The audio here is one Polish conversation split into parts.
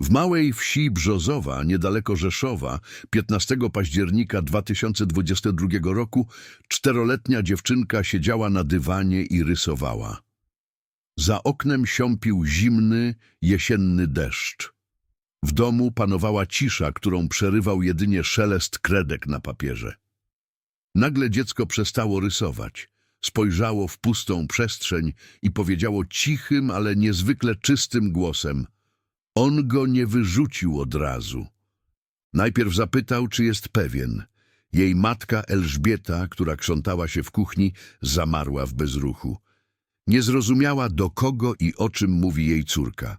W małej wsi Brzozowa, niedaleko Rzeszowa, 15 października 2022 roku czteroletnia dziewczynka siedziała na dywanie i rysowała. Za oknem siąpił zimny, jesienny deszcz. W domu panowała cisza, którą przerywał jedynie szelest kredek na papierze. Nagle dziecko przestało rysować. Spojrzało w pustą przestrzeń i powiedziało cichym, ale niezwykle czystym głosem – on go nie wyrzucił od razu. Najpierw zapytał, czy jest pewien. Jej matka Elżbieta, która krzątała się w kuchni, zamarła w bezruchu. Nie zrozumiała, do kogo i o czym mówi jej córka.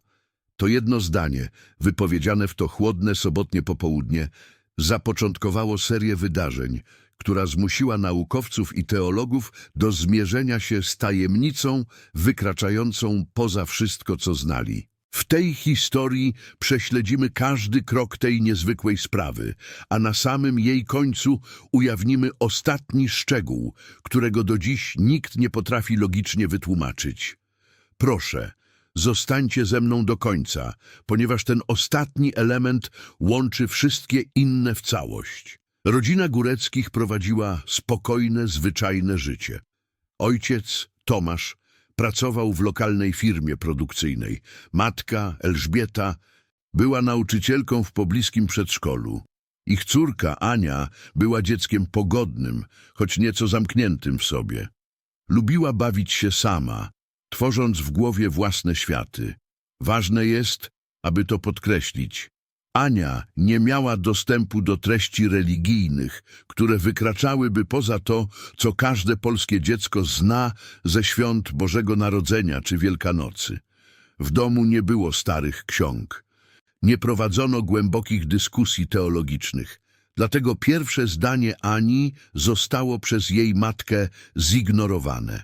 To jedno zdanie, wypowiedziane w to chłodne sobotnie popołudnie, zapoczątkowało serię wydarzeń, która zmusiła naukowców i teologów do zmierzenia się z tajemnicą wykraczającą poza wszystko, co znali. W tej historii prześledzimy każdy krok tej niezwykłej sprawy, a na samym jej końcu ujawnimy ostatni szczegół, którego do dziś nikt nie potrafi logicznie wytłumaczyć. Proszę, zostańcie ze mną do końca, ponieważ ten ostatni element łączy wszystkie inne w całość. Rodzina Góreckich prowadziła spokojne, zwyczajne życie. Ojciec, Tomasz, pracował w lokalnej firmie produkcyjnej. Matka, Elżbieta, była nauczycielką w pobliskim przedszkolu. Ich córka, Ania, była dzieckiem pogodnym, choć nieco zamkniętym w sobie. Lubiła bawić się sama, tworząc w głowie własne światy. Ważne jest, aby to podkreślić, Ania nie miała dostępu do treści religijnych, które wykraczałyby poza to, co każde polskie dziecko zna ze świąt Bożego Narodzenia czy Wielkanocy. W domu nie było starych ksiąg. Nie prowadzono głębokich dyskusji teologicznych. Dlatego pierwsze zdanie Ani zostało przez jej matkę zignorowane.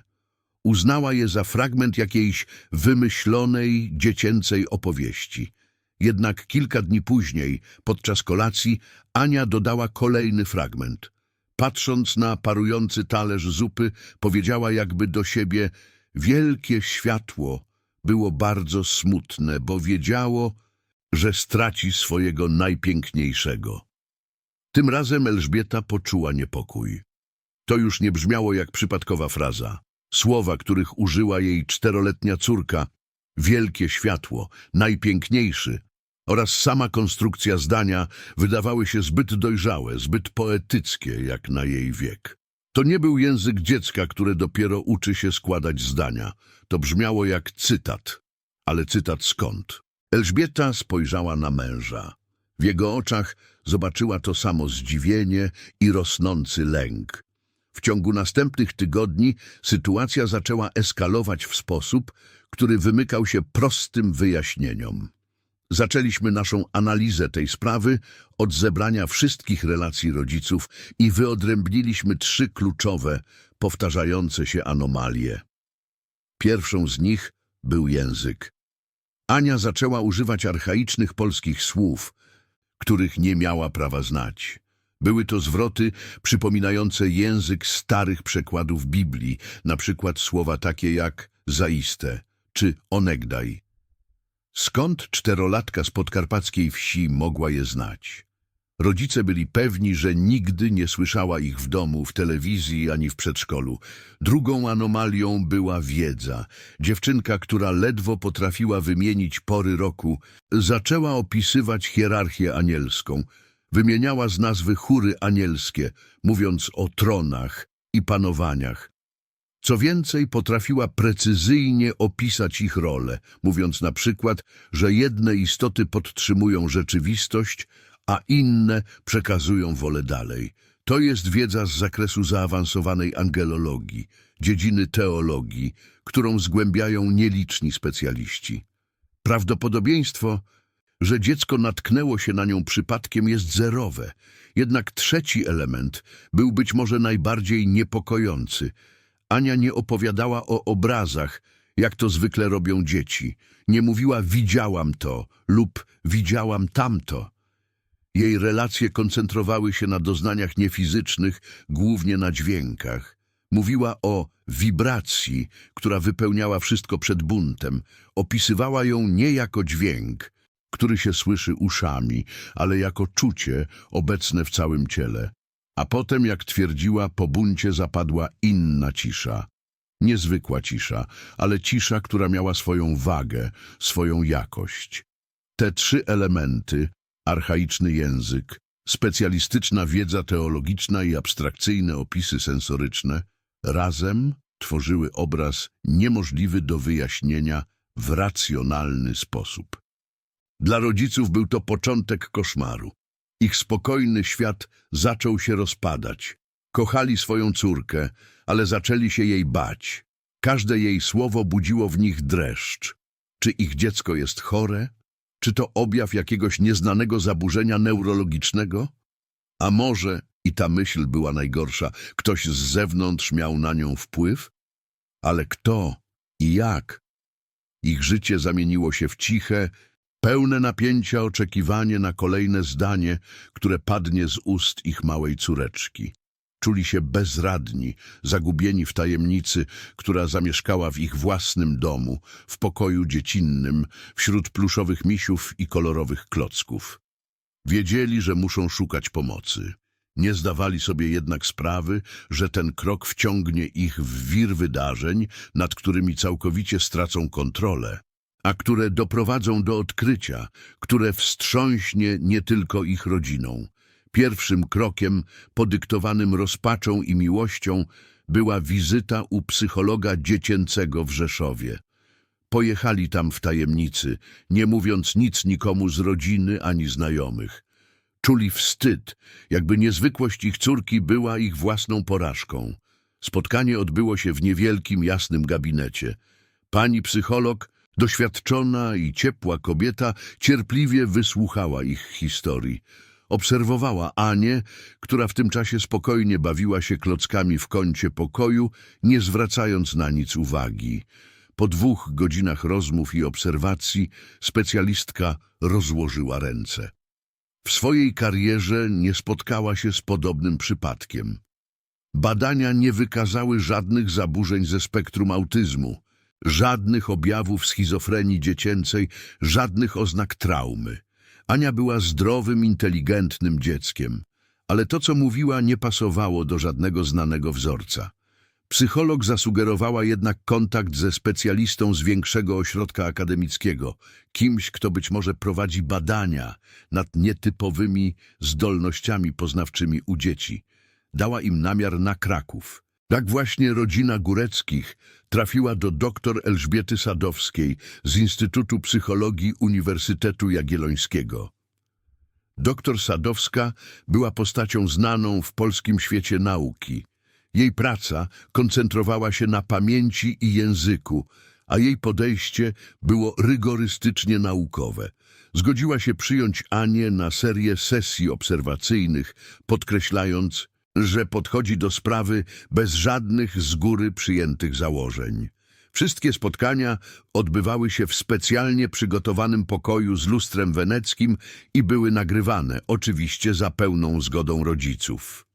Uznała je za fragment jakiejś wymyślonej, dziecięcej opowieści. Jednak kilka dni później, podczas kolacji, Ania dodała kolejny fragment. Patrząc na parujący talerz zupy, powiedziała jakby do siebie Wielkie światło było bardzo smutne, bo wiedziało, że straci swojego najpiękniejszego. Tym razem Elżbieta poczuła niepokój. To już nie brzmiało jak przypadkowa fraza. Słowa, których użyła jej czteroletnia córka, wielkie światło, najpiękniejszy oraz sama konstrukcja zdania wydawały się zbyt dojrzałe, zbyt poetyckie jak na jej wiek. To nie był język dziecka, które dopiero uczy się składać zdania. To brzmiało jak cytat. Ale cytat skąd? Elżbieta spojrzała na męża. W jego oczach zobaczyła to samo zdziwienie i rosnący lęk. W ciągu następnych tygodni sytuacja zaczęła eskalować w sposób, który wymykał się prostym wyjaśnieniom. Zaczęliśmy naszą analizę tej sprawy od zebrania wszystkich relacji rodziców i wyodrębniliśmy trzy kluczowe, powtarzające się anomalie. Pierwszą z nich był język. Ania zaczęła używać archaicznych polskich słów, których nie miała prawa znać. Były to zwroty przypominające język starych przekładów Biblii, na przykład słowa takie jak zaiste czy onegdaj. Skąd czterolatka z podkarpackiej wsi mogła je znać? Rodzice byli pewni, że nigdy nie słyszała ich w domu, w telewizji ani w przedszkolu. Drugą anomalią była wiedza. Dziewczynka, która ledwo potrafiła wymienić pory roku, zaczęła opisywać hierarchię anielską. Wymieniała z nazwy chóry anielskie, mówiąc o tronach i panowaniach. Co więcej, potrafiła precyzyjnie opisać ich rolę, mówiąc na przykład, że jedne istoty podtrzymują rzeczywistość, a inne przekazują wolę dalej. To jest wiedza z zakresu zaawansowanej angelologii, dziedziny teologii, którą zgłębiają nieliczni specjaliści. Prawdopodobieństwo, że dziecko natknęło się na nią przypadkiem jest zerowe, jednak trzeci element był być może najbardziej niepokojący – Ania nie opowiadała o obrazach, jak to zwykle robią dzieci. Nie mówiła widziałam to lub widziałam tamto. Jej relacje koncentrowały się na doznaniach niefizycznych, głównie na dźwiękach. Mówiła o wibracji, która wypełniała wszystko przed buntem. Opisywała ją nie jako dźwięk, który się słyszy uszami, ale jako czucie obecne w całym ciele. A potem, jak twierdziła, po buncie zapadła inna cisza. Niezwykła cisza, ale cisza, która miała swoją wagę, swoją jakość. Te trzy elementy, archaiczny język, specjalistyczna wiedza teologiczna i abstrakcyjne opisy sensoryczne, razem tworzyły obraz niemożliwy do wyjaśnienia w racjonalny sposób. Dla rodziców był to początek koszmaru. Ich spokojny świat zaczął się rozpadać. Kochali swoją córkę, ale zaczęli się jej bać. Każde jej słowo budziło w nich dreszcz. Czy ich dziecko jest chore? Czy to objaw jakiegoś nieznanego zaburzenia neurologicznego? A może, i ta myśl była najgorsza, ktoś z zewnątrz miał na nią wpływ? Ale kto i jak? Ich życie zamieniło się w ciche, pełne napięcia oczekiwanie na kolejne zdanie, które padnie z ust ich małej córeczki. Czuli się bezradni, zagubieni w tajemnicy, która zamieszkała w ich własnym domu, w pokoju dziecinnym, wśród pluszowych misiów i kolorowych klocków. Wiedzieli, że muszą szukać pomocy. Nie zdawali sobie jednak sprawy, że ten krok wciągnie ich w wir wydarzeń, nad którymi całkowicie stracą kontrolę, a które doprowadzą do odkrycia, które wstrząśnie nie tylko ich rodziną. Pierwszym krokiem, podyktowanym rozpaczą i miłością, była wizyta u psychologa dziecięcego w Rzeszowie. Pojechali tam w tajemnicy, nie mówiąc nic nikomu z rodziny ani znajomych. Czuli wstyd, jakby niezwykłość ich córki była ich własną porażką. Spotkanie odbyło się w niewielkim, jasnym gabinecie. Pani psycholog, doświadczona i ciepła kobieta, cierpliwie wysłuchała ich historii. Obserwowała Anię, która w tym czasie spokojnie bawiła się klockami w kącie pokoju, nie zwracając na nic uwagi. Po dwóch godzinach rozmów i obserwacji specjalistka rozłożyła ręce. W swojej karierze nie spotkała się z podobnym przypadkiem. Badania nie wykazały żadnych zaburzeń ze spektrum autyzmu, żadnych objawów schizofrenii dziecięcej, żadnych oznak traumy. Ania była zdrowym, inteligentnym dzieckiem, ale to, co mówiła, nie pasowało do żadnego znanego wzorca. Psycholog zasugerowała jednak kontakt ze specjalistą z większego ośrodka akademickiego, kimś, kto być może prowadzi badania nad nietypowymi zdolnościami poznawczymi u dzieci. Dała im namiar na Kraków. Tak właśnie rodzina Góreckich trafiła do dr Elżbiety Sadowskiej z Instytutu Psychologii Uniwersytetu Jagiellońskiego. Doktor Sadowska była postacią znaną w polskim świecie nauki. Jej praca koncentrowała się na pamięci i języku, a jej podejście było rygorystycznie naukowe. Zgodziła się przyjąć Anię na serię sesji obserwacyjnych, podkreślając, że podchodzi do sprawy bez żadnych z góry przyjętych założeń. Wszystkie spotkania odbywały się w specjalnie przygotowanym pokoju z lustrem weneckim i były nagrywane, oczywiście za pełną zgodą rodziców.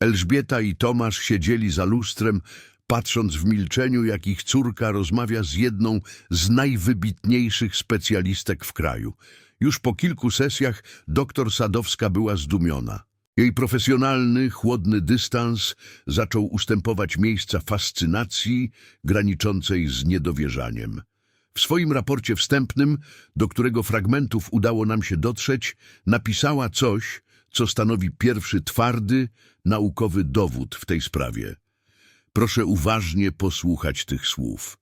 Elżbieta i Tomasz siedzieli za lustrem, patrząc w milczeniu, jak ich córka rozmawia z jedną z najwybitniejszych specjalistek w kraju. Już po kilku sesjach doktor Sadowska była zdumiona. Jej profesjonalny, chłodny dystans zaczął ustępować miejsca fascynacji graniczącej z niedowierzaniem. W swoim raporcie wstępnym, do którego fragmentów udało nam się dotrzeć, napisała coś, co stanowi pierwszy twardy, naukowy dowód w tej sprawie. Proszę uważnie posłuchać tych słów.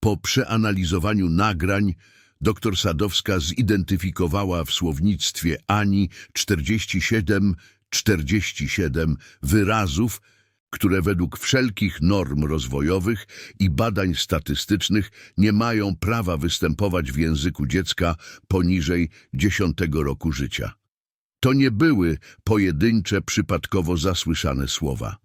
Po przeanalizowaniu nagrań dr Sadowska zidentyfikowała w słownictwie Ani 47-47 wyrazów, które według wszelkich norm rozwojowych i badań statystycznych nie mają prawa występować w języku dziecka poniżej 10 roku życia. To nie były pojedyncze, przypadkowo zasłyszane słowa.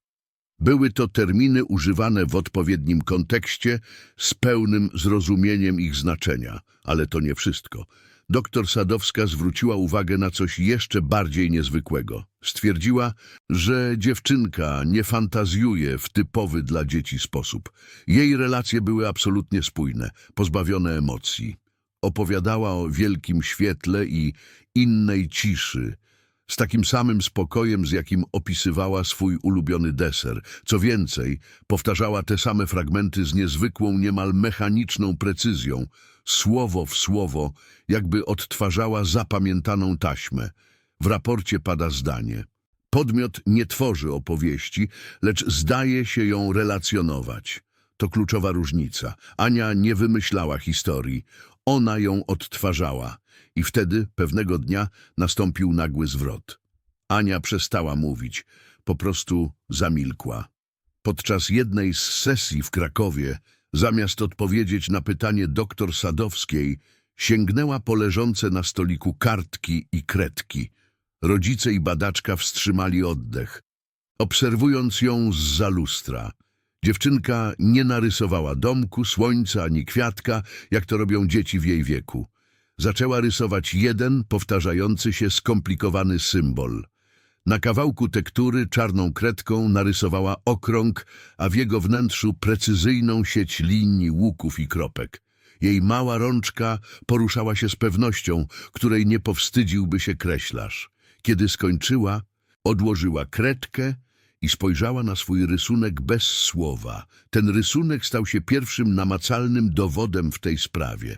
Były to terminy używane w odpowiednim kontekście z pełnym zrozumieniem ich znaczenia, ale to nie wszystko. Doktor Sadowska zwróciła uwagę na coś jeszcze bardziej niezwykłego. Stwierdziła, że dziewczynka nie fantazjuje w typowy dla dzieci sposób. Jej relacje były absolutnie spójne, pozbawione emocji. opowiadała o wielkim świetle i innej ciszy, z takim samym spokojem, z jakim opisywała swój ulubiony deser. Co więcej, powtarzała te same fragmenty z niezwykłą, niemal mechaniczną precyzją, słowo w słowo, jakby odtwarzała zapamiętaną taśmę. W raporcie pada zdanie. Podmiot nie tworzy opowieści, lecz zdaje się ją relacjonować. To kluczowa różnica. Ania nie wymyślała historii, ona ją odtwarzała. I wtedy, pewnego dnia, nastąpił nagły zwrot. Ania przestała mówić, po prostu zamilkła. Podczas jednej z sesji w Krakowie, zamiast odpowiedzieć na pytanie doktor Sadowskiej, sięgnęła po leżące na stoliku kartki i kredki. Rodzice i badaczka wstrzymali oddech, obserwując ją z lustra. Dziewczynka nie narysowała domku, słońca ani kwiatka, jak to robią dzieci w jej wieku. Zaczęła rysować jeden, powtarzający się skomplikowany symbol. Na kawałku tektury czarną kredką narysowała okrąg, a w jego wnętrzu precyzyjną sieć linii, łuków i kropek. Jej mała rączka poruszała się z pewnością, której nie powstydziłby się kreślarz. Kiedy skończyła, odłożyła kredkę i spojrzała na swój rysunek bez słowa. Ten rysunek stał się pierwszym namacalnym dowodem w tej sprawie.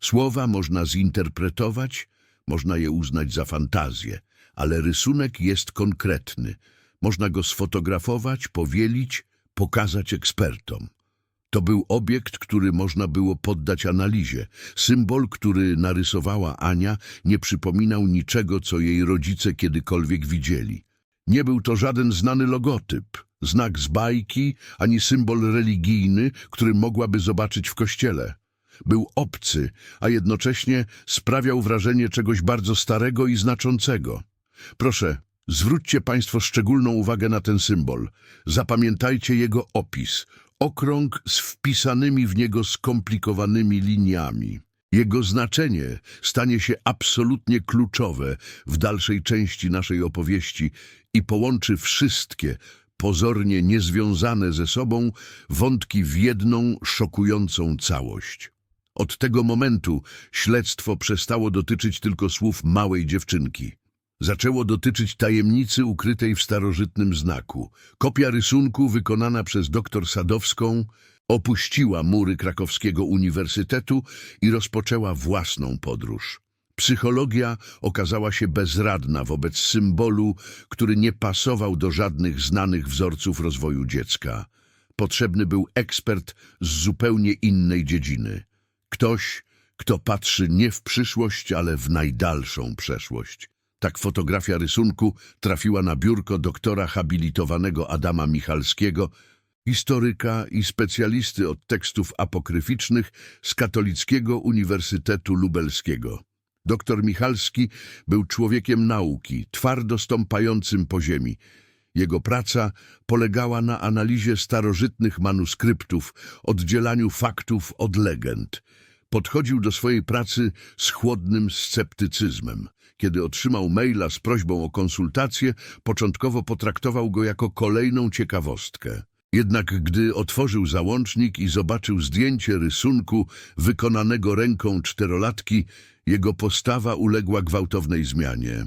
Słowa można zinterpretować, można je uznać za fantazję, ale rysunek jest konkretny. Można go sfotografować, powielić, pokazać ekspertom. To był obiekt, który można było poddać analizie. Symbol, który narysowała Ania, nie przypominał niczego, co jej rodzice kiedykolwiek widzieli. Nie był to żaden znany logotyp, znak z bajki, ani symbol religijny, który mogłaby zobaczyć w kościele. Był obcy, a jednocześnie sprawiał wrażenie czegoś bardzo starego i znaczącego. Proszę, zwróćcie Państwo szczególną uwagę na ten symbol. Zapamiętajcie jego opis. Okrąg z wpisanymi w niego skomplikowanymi liniami. Jego znaczenie stanie się absolutnie kluczowe w dalszej części naszej opowieści i połączy wszystkie, pozornie niezwiązane ze sobą, wątki w jedną szokującą całość. Od tego momentu śledztwo przestało dotyczyć tylko słów małej dziewczynki. Zaczęło dotyczyć tajemnicy ukrytej w starożytnym znaku. Kopia rysunku wykonana przez doktor Sadowską opuściła mury krakowskiego uniwersytetu i rozpoczęła własną podróż. Psychologia okazała się bezradna wobec symbolu, który nie pasował do żadnych znanych wzorców rozwoju dziecka. Potrzebny był ekspert z zupełnie innej dziedziny. Ktoś, kto patrzy nie w przyszłość, ale w najdalszą przeszłość. Tak fotografia rysunku trafiła na biurko doktora habilitowanego Adama Michalskiego, historyka i specjalisty od tekstów apokryficznych z Katolickiego Uniwersytetu Lubelskiego. Doktor Michalski był człowiekiem nauki, twardo stąpającym po ziemi. Jego praca polegała na analizie starożytnych manuskryptów, oddzielaniu faktów od legend. Podchodził do swojej pracy z chłodnym sceptycyzmem. Kiedy otrzymał maila z prośbą o konsultację, początkowo potraktował go jako kolejną ciekawostkę. Jednak gdy otworzył załącznik i zobaczył zdjęcie rysunku wykonanego ręką czterolatki, jego postawa uległa gwałtownej zmianie.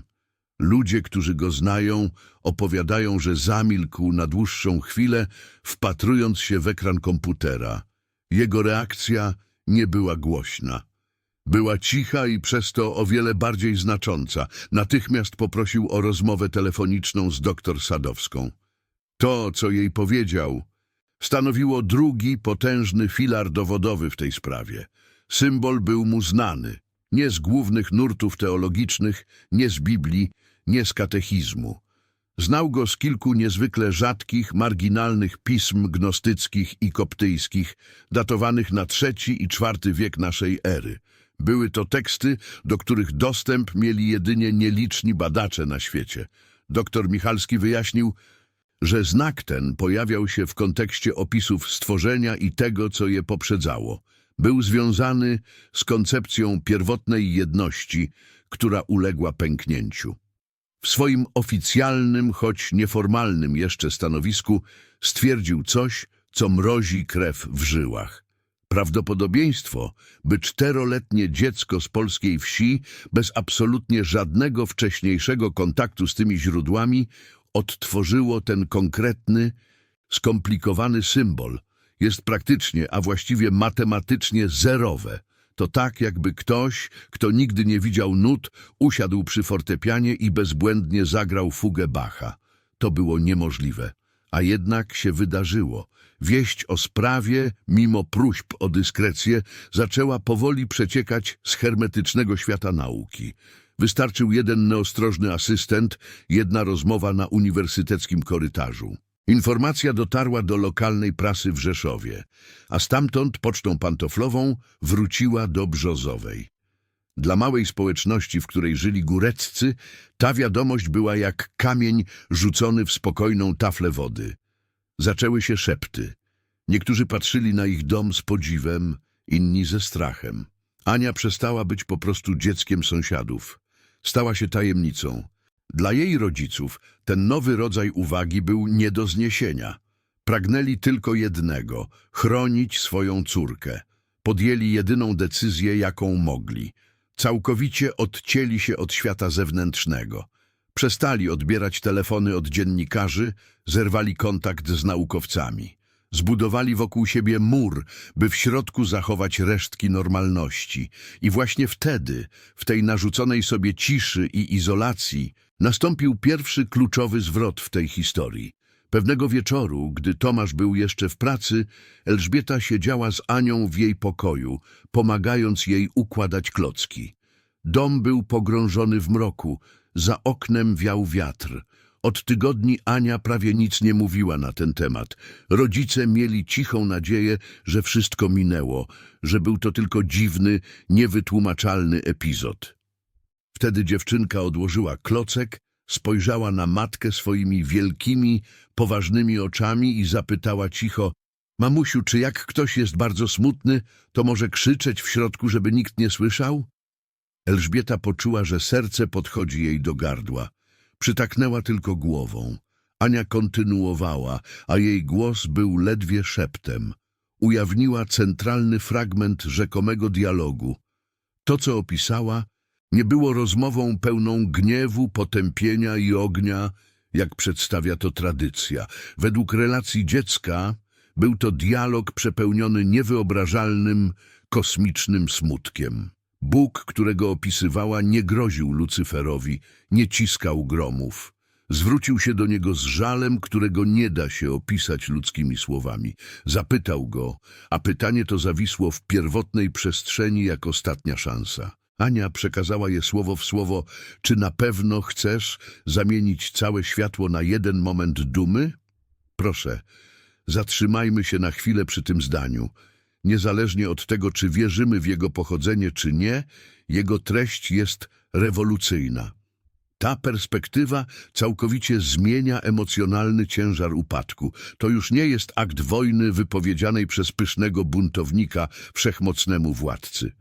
Ludzie, którzy go znają, opowiadają, że zamilkł na dłuższą chwilę, wpatrując się w ekran komputera. Jego reakcja nie była głośna. Była cicha i przez to o wiele bardziej znacząca. Natychmiast poprosił o rozmowę telefoniczną z doktor Sadowską. To, co jej powiedział, stanowiło drugi potężny filar dowodowy w tej sprawie. Symbol był mu znany, nie z głównych nurtów teologicznych, nie z Biblii, nie z katechizmu. Znał go z kilku niezwykle rzadkich, marginalnych pism gnostyckich i koptyjskich, datowanych na III i IV wiek naszej ery. Były to teksty, do których dostęp mieli jedynie nieliczni badacze na świecie. Doktor Michalski wyjaśnił, że znak ten pojawiał się w kontekście opisów stworzenia i tego, co je poprzedzało. Był związany z koncepcją pierwotnej jedności, która uległa pęknięciu. W swoim oficjalnym, choć nieformalnym jeszcze stanowisku stwierdził coś, co mrozi krew w żyłach. Prawdopodobieństwo, by czteroletnie dziecko z polskiej wsi, bez absolutnie żadnego wcześniejszego kontaktu z tymi źródłami, odtworzyło ten konkretny, skomplikowany symbol, jest praktycznie, a właściwie matematycznie zerowe. To tak, jakby ktoś, kto nigdy nie widział nut, usiadł przy fortepianie i bezbłędnie zagrał fugę Bacha. To było niemożliwe. A jednak się wydarzyło. Wieść o sprawie, mimo próśb o dyskrecję, zaczęła powoli przeciekać z hermetycznego świata nauki. Wystarczył jeden nieostrożny asystent, jedna rozmowa na uniwersyteckim korytarzu. Informacja dotarła do lokalnej prasy w Rzeszowie, a stamtąd pocztą pantoflową wróciła do Brzozowej. Dla małej społeczności, w której żyli góreccy, ta wiadomość była jak kamień rzucony w spokojną taflę wody. Zaczęły się szepty. Niektórzy patrzyli na ich dom z podziwem, inni ze strachem. Ania przestała być po prostu dzieckiem sąsiadów. Stała się tajemnicą. Dla jej rodziców ten nowy rodzaj uwagi był nie do zniesienia. Pragnęli tylko jednego – chronić swoją córkę. Podjęli jedyną decyzję, jaką mogli. Całkowicie odcięli się od świata zewnętrznego. Przestali odbierać telefony od dziennikarzy, zerwali kontakt z naukowcami. Zbudowali wokół siebie mur, by w środku zachować resztki normalności. I właśnie wtedy, w tej narzuconej sobie ciszy i izolacji, nastąpił pierwszy kluczowy zwrot w tej historii. Pewnego wieczoru, gdy Tomasz był jeszcze w pracy, Elżbieta siedziała z Anią w jej pokoju, pomagając jej układać klocki. Dom był pogrążony w mroku, za oknem wiał wiatr. Od tygodni Ania prawie nic nie mówiła na ten temat. Rodzice mieli cichą nadzieję, że wszystko minęło, że był to tylko dziwny, niewytłumaczalny epizod. Wtedy dziewczynka odłożyła klocek, spojrzała na matkę swoimi wielkimi, poważnymi oczami i zapytała cicho – Mamusiu, czy jak ktoś jest bardzo smutny, to może krzyczeć w środku, żeby nikt nie słyszał? Elżbieta poczuła, że serce podchodzi jej do gardła. Przytaknęła tylko głową. Ania kontynuowała, a jej głos był ledwie szeptem. Ujawniła centralny fragment rzekomego dialogu. To, co opisała, nie było rozmową pełną gniewu, potępienia i ognia, jak przedstawia to tradycja. Według relacji dziecka był to dialog przepełniony niewyobrażalnym, kosmicznym smutkiem. Bóg, którego opisywała, nie groził Lucyferowi, nie ciskał gromów. Zwrócił się do niego z żalem, którego nie da się opisać ludzkimi słowami. Zapytał go, a pytanie to zawisło w pierwotnej przestrzeni jak ostatnia szansa. Ania przekazała je słowo w słowo. Czy na pewno chcesz zamienić całe światło na jeden moment dumy? Proszę, zatrzymajmy się na chwilę przy tym zdaniu. Niezależnie od tego, czy wierzymy w jego pochodzenie, czy nie, jego treść jest rewolucyjna. Ta perspektywa całkowicie zmienia emocjonalny ciężar upadku. To już nie jest akt wojny wypowiedzianej przez pysznego buntownika wszechmocnemu władcy.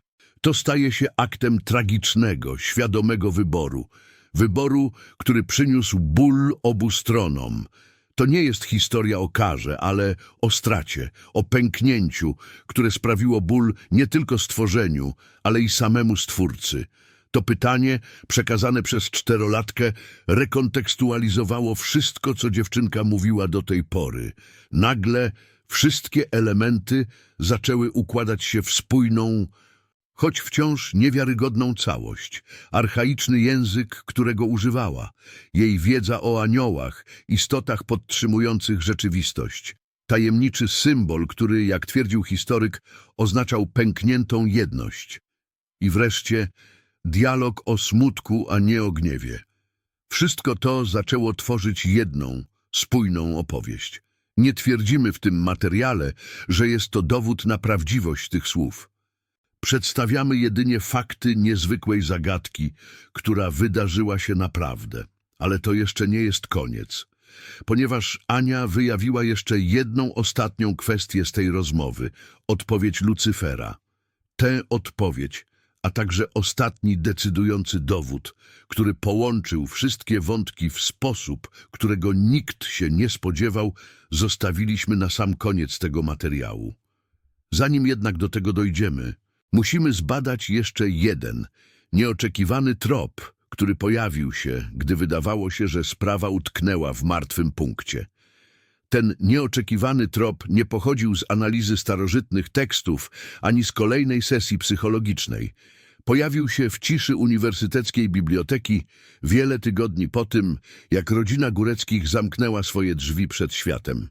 To staje się aktem tragicznego, świadomego wyboru. Wyboru, który przyniósł ból obu stronom. To nie jest historia o karze, ale o stracie, o pęknięciu, które sprawiło ból nie tylko stworzeniu, ale i samemu Stwórcy. To pytanie, przekazane przez czterolatkę, rekontekstualizowało wszystko, co dziewczynka mówiła do tej pory. Nagle wszystkie elementy zaczęły układać się w spójną, choć wciąż niewiarygodną całość, archaiczny język, którego używała, jej wiedza o aniołach, istotach podtrzymujących rzeczywistość, tajemniczy symbol, który, jak twierdził historyk, oznaczał pękniętą jedność. I wreszcie dialog o smutku, a nie o gniewie. Wszystko to zaczęło tworzyć jedną, spójną opowieść. Nie twierdzimy w tym materiale, że jest to dowód na prawdziwość tych słów. Przedstawiamy jedynie fakty niezwykłej zagadki, która wydarzyła się naprawdę. Ale to jeszcze nie jest koniec. Ponieważ Ania wyjawiła jeszcze jedną ostatnią kwestię z tej rozmowy, odpowiedź Lucyfera. Tę odpowiedź, a także ostatni decydujący dowód, który połączył wszystkie wątki w sposób, którego nikt się nie spodziewał, zostawiliśmy na sam koniec tego materiału. Zanim jednak do tego dojdziemy, musimy zbadać jeszcze jeden, nieoczekiwany trop, który pojawił się, gdy wydawało się, że sprawa utknęła w martwym punkcie. Ten nieoczekiwany trop nie pochodził z analizy starożytnych tekstów ani z kolejnej sesji psychologicznej. Pojawił się w ciszy uniwersyteckiej biblioteki wiele tygodni po tym, jak rodzina Góreckich zamknęła swoje drzwi przed światem.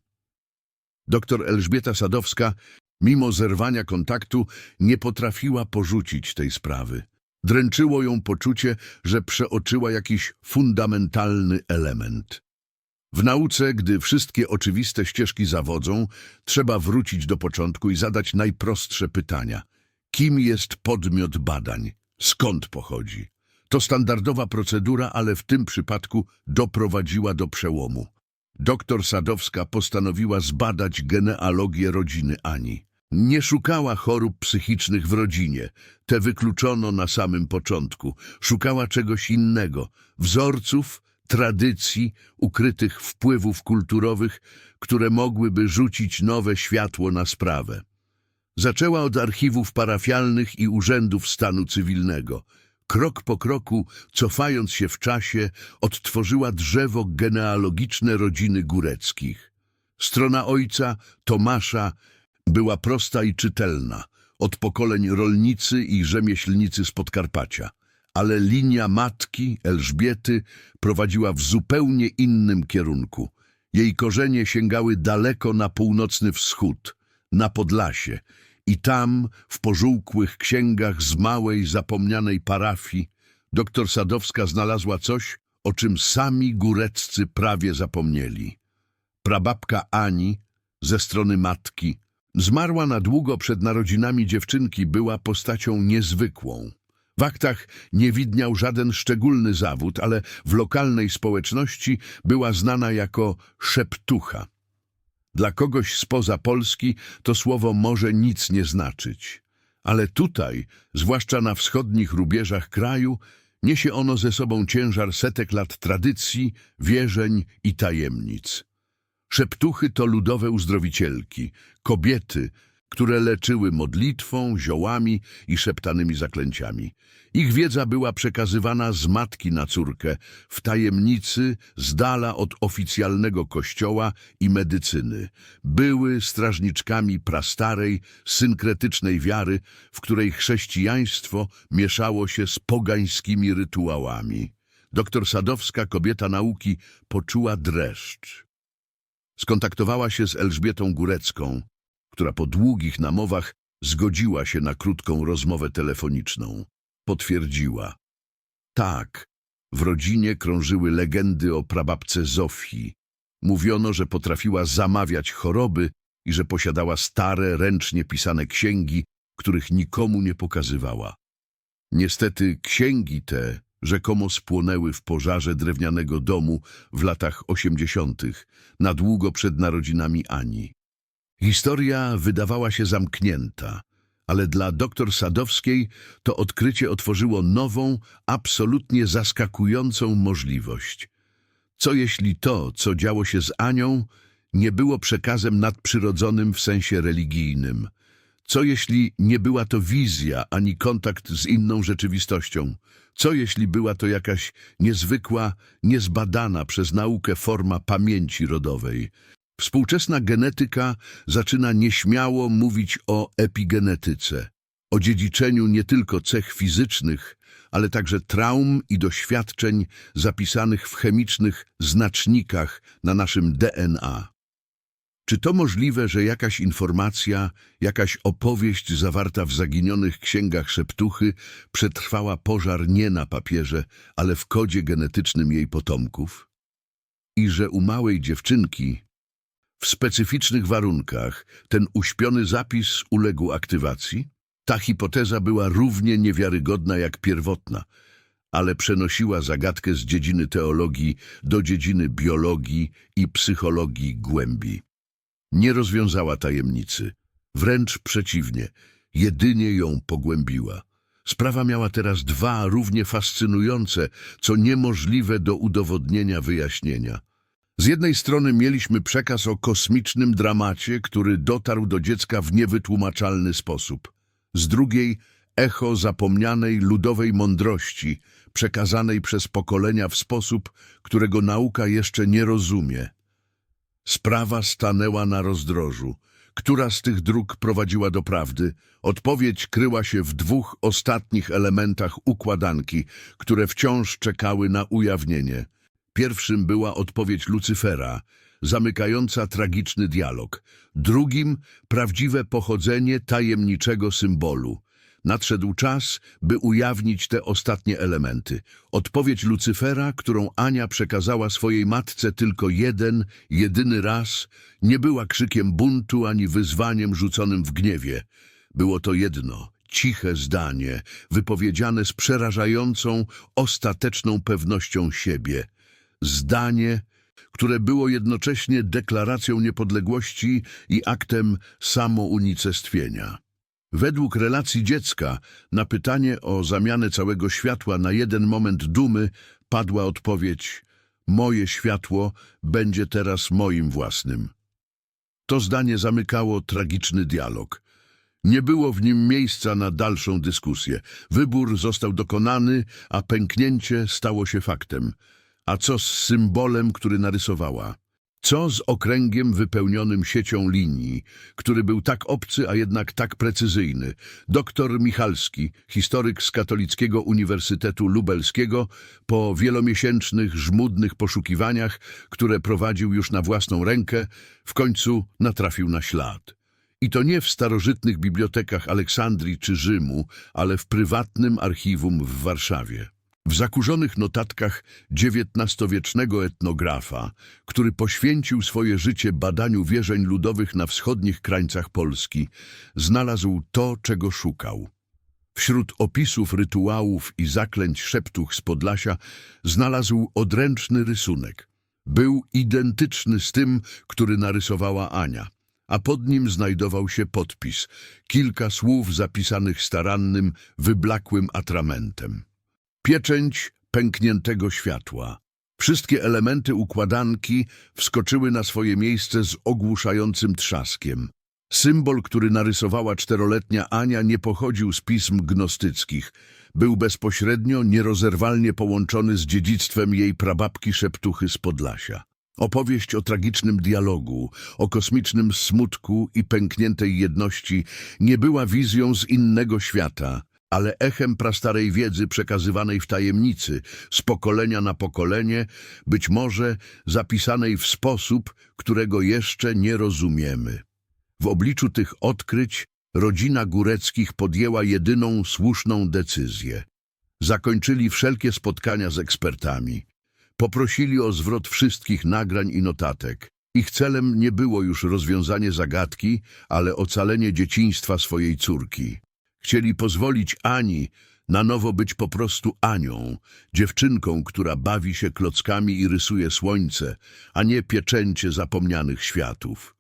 Doktor Elżbieta Sadowska, mimo zerwania kontaktu, nie potrafiła porzucić tej sprawy. Dręczyło ją poczucie, że przeoczyła jakiś fundamentalny element. W nauce, gdy wszystkie oczywiste ścieżki zawodzą, trzeba wrócić do początku i zadać najprostsze pytania. Kim jest podmiot badań? Skąd pochodzi? To standardowa procedura, ale w tym przypadku doprowadziła do przełomu. Doktor Sadowska postanowiła zbadać genealogię rodziny Ani. Nie szukała chorób psychicznych w rodzinie, te wykluczono na samym początku. Szukała czegoś innego, wzorców, tradycji, ukrytych wpływów kulturowych, które mogłyby rzucić nowe światło na sprawę. Zaczęła od archiwów parafialnych i urzędów stanu cywilnego. Krok po kroku, cofając się w czasie, odtworzyła drzewo genealogiczne rodziny Góreckich. Strona ojca, Tomasza, była prosta i czytelna, od pokoleń rolnicy i rzemieślnicy z Podkarpacia. Ale linia matki, Elżbiety, prowadziła w zupełnie innym kierunku. Jej korzenie sięgały daleko na północny wschód, na Podlasie, i tam, w pożółkłych księgach z małej, zapomnianej parafii, doktor Sadowska znalazła coś, o czym sami góreccy prawie zapomnieli. Prababka Ani, ze strony matki, zmarła na długo przed narodzinami dziewczynki, była postacią niezwykłą. W aktach nie widniał żaden szczególny zawód, ale w lokalnej społeczności była znana jako szeptucha. Dla kogoś spoza Polski to słowo może nic nie znaczyć. Ale tutaj, zwłaszcza na wschodnich rubieżach kraju, niesie ono ze sobą ciężar setek lat tradycji, wierzeń i tajemnic. Szeptuchy to ludowe uzdrowicielki, kobiety, które leczyły modlitwą, ziołami i szeptanymi zaklęciami. Ich wiedza była przekazywana z matki na córkę, w tajemnicy, z dala od oficjalnego kościoła i medycyny. Były strażniczkami prastarej, synkretycznej wiary, w której chrześcijaństwo mieszało się z pogańskimi rytuałami. Doktor Sadowska, kobieta nauki, poczuła dreszcz. Skontaktowała się z Elżbietą Górecką, która po długich namowach zgodziła się na krótką rozmowę telefoniczną. Potwierdziła. Tak, w rodzinie krążyły legendy o prababce Zofii. Mówiono, że potrafiła zamawiać choroby i że posiadała stare, ręcznie pisane księgi, których nikomu nie pokazywała. Niestety księgi te rzekomo spłonęły w pożarze drewnianego domu w latach osiemdziesiątych, na długo przed narodzinami Ani. Historia wydawała się zamknięta, ale dla doktor Sadowskiej to odkrycie otworzyło nową, absolutnie zaskakującą możliwość. Co jeśli to, co działo się z Anią, nie było przekazem nadprzyrodzonym w sensie religijnym? Co jeśli nie była to wizja ani kontakt z inną rzeczywistością? Co jeśli była to jakaś niezwykła, niezbadana przez naukę forma pamięci rodowej? Współczesna genetyka zaczyna nieśmiało mówić o epigenetyce, o dziedziczeniu nie tylko cech fizycznych, ale także traum i doświadczeń zapisanych w chemicznych znacznikach na naszym DNA. Czy to możliwe, że jakaś informacja, jakaś opowieść zawarta w zaginionych księgach szeptuchy przetrwała pożar nie na papierze, ale w kodzie genetycznym jej potomków? I że u małej dziewczynki w specyficznych warunkach ten uśpiony zapis uległ aktywacji? Ta hipoteza była równie niewiarygodna jak pierwotna, ale przenosiła zagadkę z dziedziny teologii do dziedziny biologii i psychologii głębi. Nie rozwiązała tajemnicy, wręcz przeciwnie, jedynie ją pogłębiła. Sprawa miała teraz dwa równie fascynujące, co niemożliwe do udowodnienia wyjaśnienia. Z jednej strony mieliśmy przekaz o kosmicznym dramacie, który dotarł do dziecka w niewytłumaczalny sposób. Z drugiej echo zapomnianej ludowej mądrości, przekazanej przez pokolenia w sposób, którego nauka jeszcze nie rozumie. Sprawa stanęła na rozdrożu. Która z tych dróg prowadziła do prawdy? Odpowiedź kryła się w dwóch ostatnich elementach układanki, które wciąż czekały na ujawnienie. Pierwszym była odpowiedź Lucyfera, zamykająca tragiczny dialog. Drugim prawdziwe pochodzenie tajemniczego symbolu. Nadszedł czas, by ujawnić te ostatnie elementy. Odpowiedź Lucyfera, którą Ania przekazała swojej matce tylko jeden, jedyny raz, nie była krzykiem buntu ani wyzwaniem rzuconym w gniewie. Było to jedno, ciche zdanie, wypowiedziane z przerażającą, ostateczną pewnością siebie. Zdanie, które było jednocześnie deklaracją niepodległości i aktem samounicestwienia. Według relacji dziecka na pytanie o zamianę całego światła na jeden moment dumy padła odpowiedź Moje światło będzie teraz moim własnym. To zdanie zamykało tragiczny dialog. Nie było w nim miejsca na dalszą dyskusję. Wybór został dokonany, a pęknięcie stało się faktem. A co z symbolem, który narysowała? Co z okręgiem wypełnionym siecią linii, który był tak obcy, a jednak tak precyzyjny? Doktor Michalski, historyk z Katolickiego Uniwersytetu Lubelskiego, po wielomiesięcznych, żmudnych poszukiwaniach, które prowadził już na własną rękę, w końcu natrafił na ślad. I to nie w starożytnych bibliotekach Aleksandrii czy Rzymu, ale w prywatnym archiwum w Warszawie. W zakurzonych notatkach XIX-wiecznego etnografa, który poświęcił swoje życie badaniu wierzeń ludowych na wschodnich krańcach Polski, znalazł to, czego szukał. Wśród opisów rytuałów i zaklęć szeptuch z Podlasia znalazł odręczny rysunek. Był identyczny z tym, który narysowała Ania, a pod nim znajdował się podpis, kilka słów zapisanych starannym, wyblakłym atramentem. Pieczęć pękniętego światła. Wszystkie elementy układanki wskoczyły na swoje miejsce z ogłuszającym trzaskiem. Symbol, który narysowała czteroletnia Ania, nie pochodził z pism gnostyckich. Był bezpośrednio, nierozerwalnie połączony z dziedzictwem jej prababki Szeptuchy z Podlasia. Opowieść o tragicznym dialogu, o kosmicznym smutku i pękniętej jedności nie była wizją z innego świata, ale echem prastarej wiedzy przekazywanej w tajemnicy, z pokolenia na pokolenie, być może zapisanej w sposób, którego jeszcze nie rozumiemy. W obliczu tych odkryć rodzina Góreckich podjęła jedyną słuszną decyzję. Zakończyli wszelkie spotkania z ekspertami. Poprosili o zwrot wszystkich nagrań i notatek. Ich celem nie było już rozwiązanie zagadki, ale ocalenie dzieciństwa swojej córki. Chcieli pozwolić Ani na nowo być po prostu Anią, dziewczynką, która bawi się klockami i rysuje słońce, a nie pieczęcie zapomnianych światów.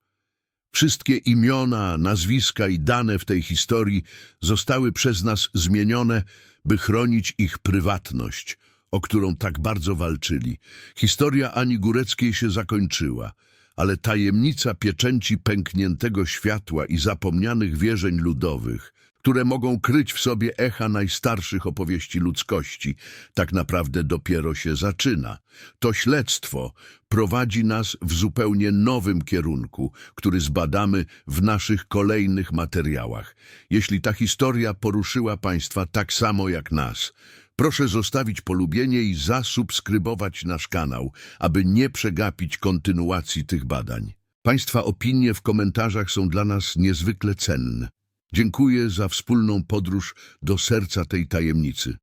Wszystkie imiona, nazwiska i dane w tej historii zostały przez nas zmienione, by chronić ich prywatność, o którą tak bardzo walczyli. Historia Ani Góreckiej się zakończyła, ale tajemnica pieczęci pękniętego światła i zapomnianych wierzeń ludowych, które mogą kryć w sobie echa najstarszych opowieści ludzkości, tak naprawdę dopiero się zaczyna. To śledztwo prowadzi nas w zupełnie nowym kierunku, który zbadamy w naszych kolejnych materiałach. Jeśli ta historia poruszyła Państwa tak samo jak nas, Proszę zostawić polubienie i zasubskrybować nasz kanał, aby nie przegapić kontynuacji tych badań. Państwa opinie w komentarzach są dla nas niezwykle cenne. Dziękuję za wspólną podróż do serca tej tajemnicy.